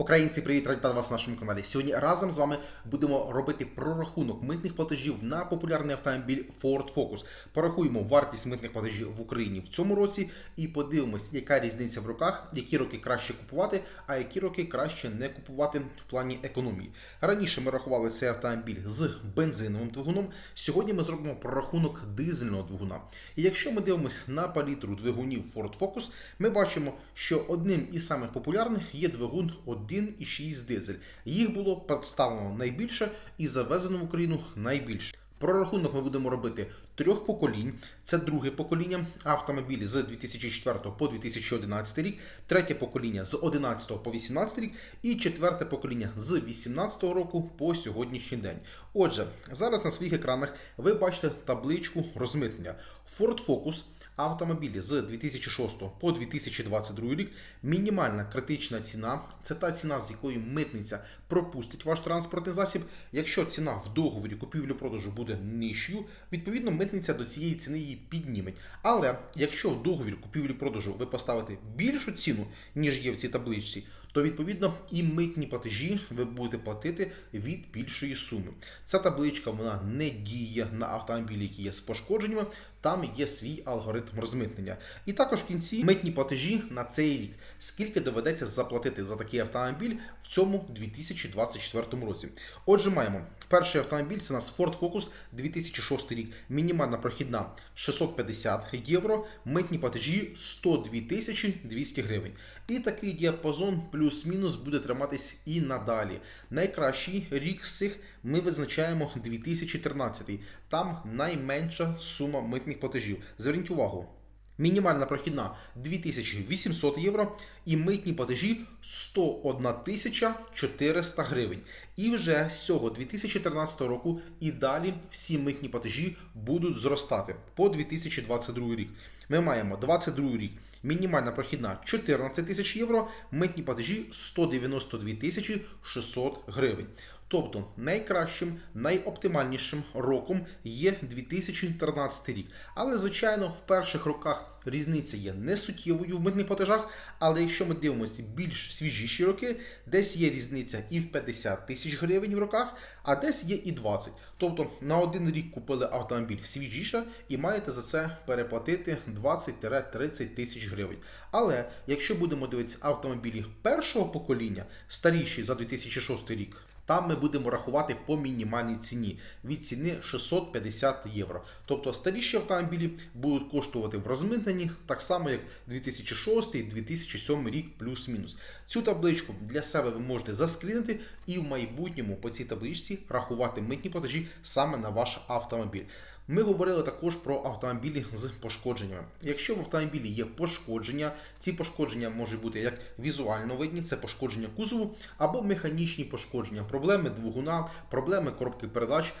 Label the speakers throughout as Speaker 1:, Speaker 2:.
Speaker 1: Українці, привіт, раді вітати вас на нашому каналі. Сьогодні разом з вами будемо робити прорахунок митних платежів на популярний автомобіль Ford Focus. Порахуємо вартість митних платежів в Україні в цьому році і подивимось, яка різниця в роках, які роки краще купувати, а які роки краще не купувати в плані економії. Раніше ми рахували цей автомобіль з бензиновим двигуном. Сьогодні ми зробимо прорахунок дизельного двигуна. І якщо ми дивимося на палітру двигунів Ford Focus, ми бачимо, що одним із самих популярних є двигун 1,6 дизель. Їх було представлено найбільше і завезено в Україну найбільше. Прорахунок ми будемо робити трьох поколінь. Це друге покоління автомобілі з 2004 по 2011 рік, третє покоління з 11 по 18 рік і четверте покоління з 18 року по сьогоднішній день. Отже, зараз на своїх екранах ви бачите табличку розмитнення. Ford Focus автомобілі з 2006 по 2022 рік. Мінімальна критична ціна це та ціна, з якої митниця пропустить ваш транспортний засіб. Якщо ціна в договорі купівлі-продажу буде нижчою, відповідно митниця до цієї ціни її підніметь. Але якщо в договір купівлі-продажу ви поставите більшу ціну, ніж є в цій табличці, то відповідно і митні платежі ви будете платити від більшої суми. Ця табличка вона не діє на автомобілі, які є з пошкодженнями. Там є свій алгоритм розмитнення. І також в кінці митні платежі на цей рік. Скільки доведеться заплатити за такий автомобіль в цьому 2024 році? Отже, маємо перший автомобіль. Це у нас Ford Focus 2006 рік. Мінімальна прохідна 650 євро. Митні платежі 102 тисячі 200 гривень. І такий діапазон плюс-мінус буде триматись і надалі. Найкращий рік з цих ми визначаємо 2013. Там найменша сума митних платежів. Зверніть увагу. Мінімальна прохідна 2800 євро і митні платежі 101 400 гривень. І вже з цього 2013 року і далі всі митні платежі будуть зростати по 2022 рік. Ми маємо 22 рік. Мінімальна прохідна 14 тисяч євро, митні платежі 192 тисячі 600 гривень. Тобто найкращим, найоптимальнішим роком є 2013 рік. Але, звичайно, в перших роках різниця є не суттєвою в митних платежах. Але якщо ми дивимося більш свіжіші роки, десь є різниця і в 50 тисяч гривень в роках, а десь є і 20. Тобто на один рік купили автомобіль свіжіше і маєте за це переплатити 20-30 тисяч гривень. Але якщо будемо дивитися автомобілі першого покоління, старіші за 2006 рік. Там ми будемо рахувати по мінімальній ціні від ціни 650 євро. Тобто старіші автомобілі будуть коштувати в розмитненні так само, як 2006-2007 рік плюс-мінус. Цю табличку для себе ви можете заскрінити і в майбутньому по цій табличці рахувати митні платежі саме на ваш автомобіль. Ми говорили також про автомобілі з пошкодженнями. Якщо в автомобілі є пошкодження, ці пошкодження можуть бути як візуально видні, це пошкодження кузову, або механічні пошкодження, проблеми двигуна, проблеми коробки передач.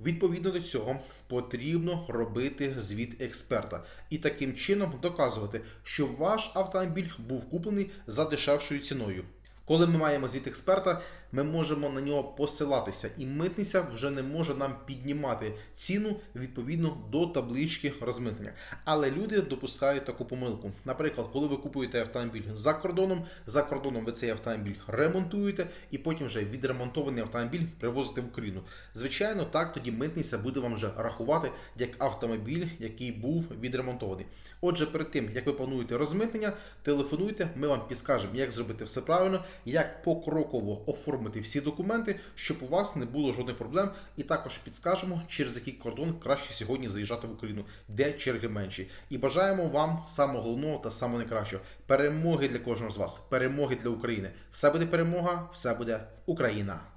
Speaker 1: Відповідно до цього потрібно робити звіт експерта і таким чином доказувати, що ваш автомобіль був куплений за дешевшою ціною. Коли ми маємо звіт експерта, ми можемо на нього посилатися, і митниця вже не може нам піднімати ціну відповідно до таблички розмитнення. Але люди допускають таку помилку. Наприклад, коли ви купуєте автомобіль за кордоном, за кордоном ви цей автомобіль ремонтуєте, і потім вже відремонтований автомобіль привозите в Україну. Звичайно, так тоді митниця буде вам вже рахувати як автомобіль, який був відремонтований. Отже, перед тим як ви плануєте розмитнення, телефонуйте, ми вам підскажемо, як зробити все правильно, як покроково оформити всі документи, щоб у вас не було жодних проблем, і також підскажемо, через який кордон краще сьогодні заїжджати в Україну, де черги менші. І бажаємо вам самого головного та самого найкращого перемоги для кожного з вас, перемоги для України. Все буде перемога, все буде Україна.